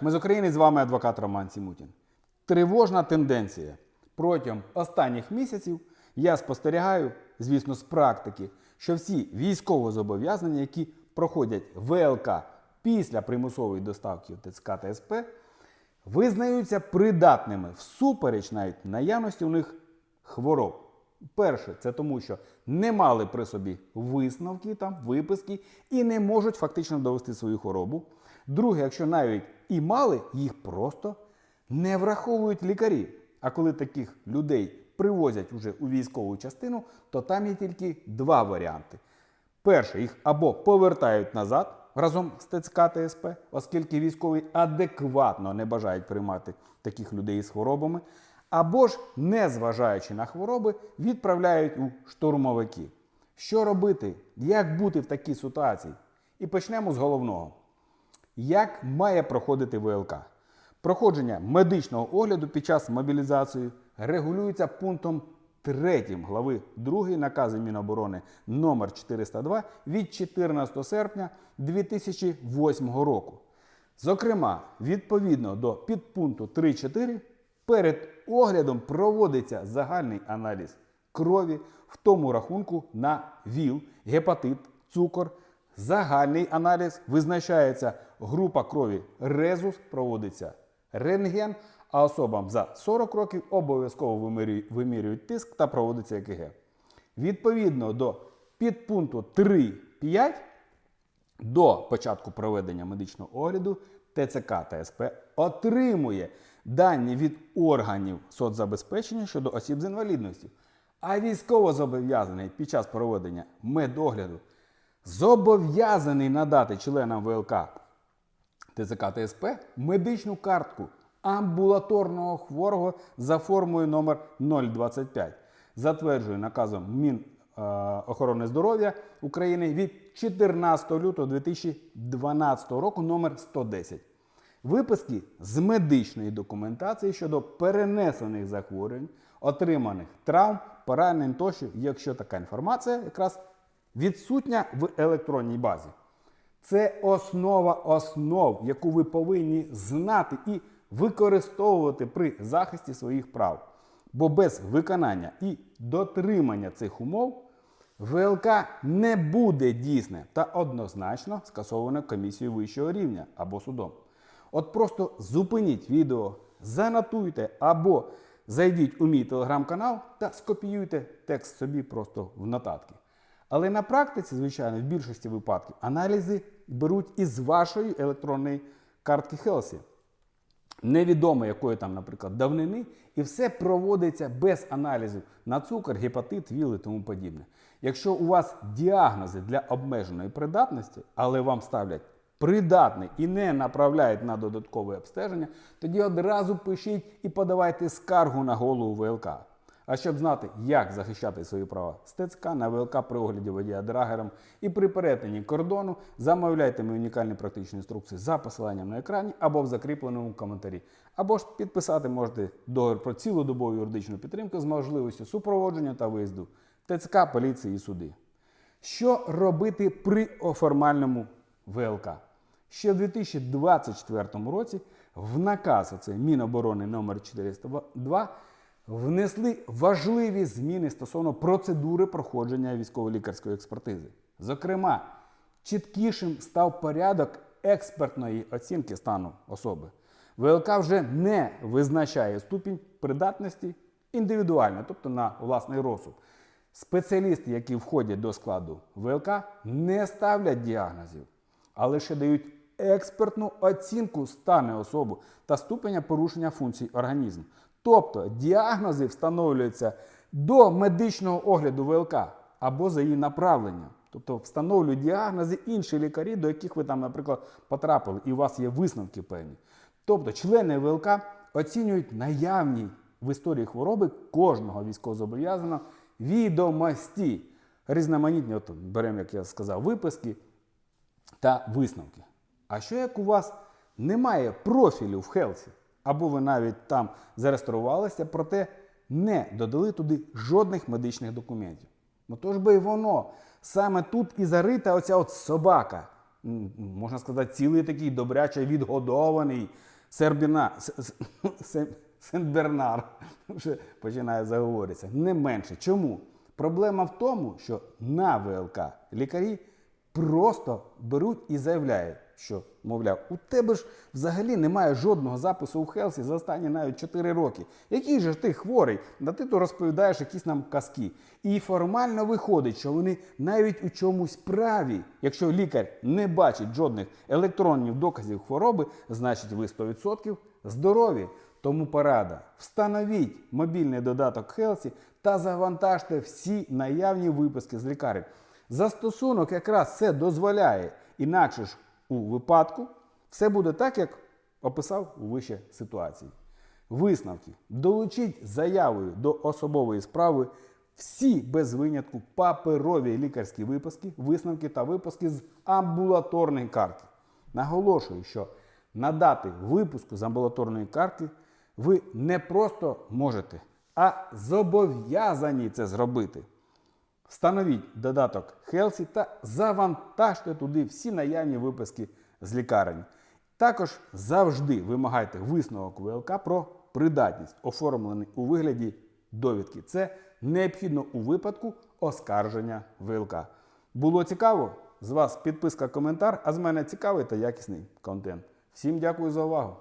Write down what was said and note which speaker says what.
Speaker 1: Ми з України з вами адвокат Роман Сімутін. Тривожна тенденція. Протягом останніх місяців я спостерігаю, звісно, з практики, що всі військовозобов'язані, які проходять ВЛК після примусової доставки ТЦК та СП, визнаються придатними всупереч навіть наявності у них хвороб. Перше, це тому, що не мали при собі висновки, там, виписки і не можуть фактично довести свою хворобу. Друге, якщо навіть і мали, їх просто не враховують лікарі. А коли таких людей привозять уже у військову частину, то там є тільки два варіанти. Перше, їх або повертають назад разом з ТЦК та СП, оскільки військові адекватно не бажають приймати таких людей з хворобами, або ж, незважаючи на хвороби, відправляють у штурмовики. Що робити? Як бути в такій ситуації? І почнемо з головного. Як має проходити ВЛК? Проходження медичного огляду під час мобілізації регулюється пунктом 3 глави 2 наказу Міноборони номер 402 від 14 серпня 2008 року. Зокрема, відповідно до підпункту 3.4 перед оглядом проводиться загальний аналіз крові, в тому рахунку на ВІЛ, гепатит, цукор. Загальний аналіз визначається група крові резус, проводиться рентген, а особам за 40 років обов'язково вимірюють тиск та проводиться ЕКГ. Відповідно до підпункту 3.5 до початку проведення медичного огляду ТЦК та СП отримує дані від органів соцзабезпечення щодо осіб з інвалідністю. А військовозобов'язаний під час проведення медогляду зобов'язаний надати членам ВЛК ТЦК та СП медичну картку амбулаторного хворого за формою номер 025, затверджує наказом Мінохорони здоров'я України від 14 лютого 2012 року номер 110. Виписки з медичної документації щодо перенесених захворювань, отриманих травм, поранень тощо, якщо така інформація якраз відсутня в електронній базі. Це основа основ, яку ви повинні знати і використовувати при захисті своїх прав. Бо без виконання і дотримання цих умов ВЛК не буде дійсне та однозначно скасоване комісією вищого рівня або судом. От просто зупиніть відео, занотуйте або зайдіть у мій телеграм-канал та скопіюйте текст собі просто в нотатки. Але на практиці, звичайно, в більшості випадків аналізи беруть із вашої електронної картки Хелсі. Невідомо якої там, наприклад, давнини, і все проводиться без аналізів на цукор, гепатит, ВІЛ і тому подібне. Якщо у вас діагнози для обмеженої придатності, але вам ставлять придатний і не направляють на додаткове обстеження, тоді одразу пишіть і подавайте скаргу на голову ВЛК. А щоб знати, як захищати свої права з ТЦК на ВЛК при огляді водія драгером і при перетині кордону, замовляйте мої унікальні практичні інструкції за посиланням на екрані або в закріпленому коментарі. Або ж підписати можете договір про цілодобову юридичну підтримку з можливістю супроводження та виїзду ТЦК, поліції і суди. Що робити при оформальному ВЛК? Ще в 2024 році в наказ оце Міноборони номер 402 внесли важливі зміни стосовно процедури проходження військово-лікарської експертизи. Зокрема, чіткішим став порядок експертної оцінки стану особи. ВЛК вже не визначає ступінь придатності індивідуально, тобто на власний розсуд. Спеціалісти, які входять до складу ВЛК, не ставлять діагнозів, а лише дають експертну оцінку стану особи та ступеня порушення функцій організму. Тобто діагнози встановлюються до медичного огляду ВЛК або за її направленням. Тобто встановлюють діагнози інші лікарі, до яких ви там, наприклад, потрапили, і у вас є висновки певні. Тобто члени ВЛК оцінюють наявні в історії хвороби кожного військовозобов'язаного відомості. Різноманітні, от беремо, як я сказав, виписки та висновки. А що як у вас немає профілю в Хелсі, або ви навіть там зареєструвалися, проте не додали туди жодних медичних документів? Ну то ж би і воно. Саме тут і зарита оця от собака. можна сказати, цілий такий добряче відгодований сербіна, С- С- Сен- Сен-Бернар. Вже починає заговоритися. Не менше. Чому? Проблема в тому, що на ВЛК лікарі просто беруть і заявляють, що, мовляв, у тебе ж взагалі немає жодного запису у Хелсі за останні навіть 4 роки. Який же ти хворий? Да ти то розповідаєш якісь нам казки. І формально виходить, що вони навіть у чомусь праві. Якщо лікар не бачить жодних електронних доказів хвороби, значить ви 100% здорові. Тому порада. Встановіть мобільний додаток Хелсі та завантажте всі наявні виписки з лікарень. Застосунок якраз це дозволяє. Інакше ж у випадку все буде так, як описав у вище ситуації. Висновки. Долучіть заявою до особової справи всі без винятку паперові лікарські виписки, висновки та виписки з амбулаторної картки. Наголошую, що надати випуску з амбулаторної картки ви не просто можете, а зобов'язані це зробити. Встановіть додаток Хелсі та завантажте туди всі наявні виписки з лікарень. Також завжди вимагайте висновок ВЛК про придатність, оформлений у вигляді довідки. Це необхідно у випадку оскарження ВЛК. Було цікаво? З вас підписка, коментар, а з мене цікавий та якісний контент. Всім дякую за увагу!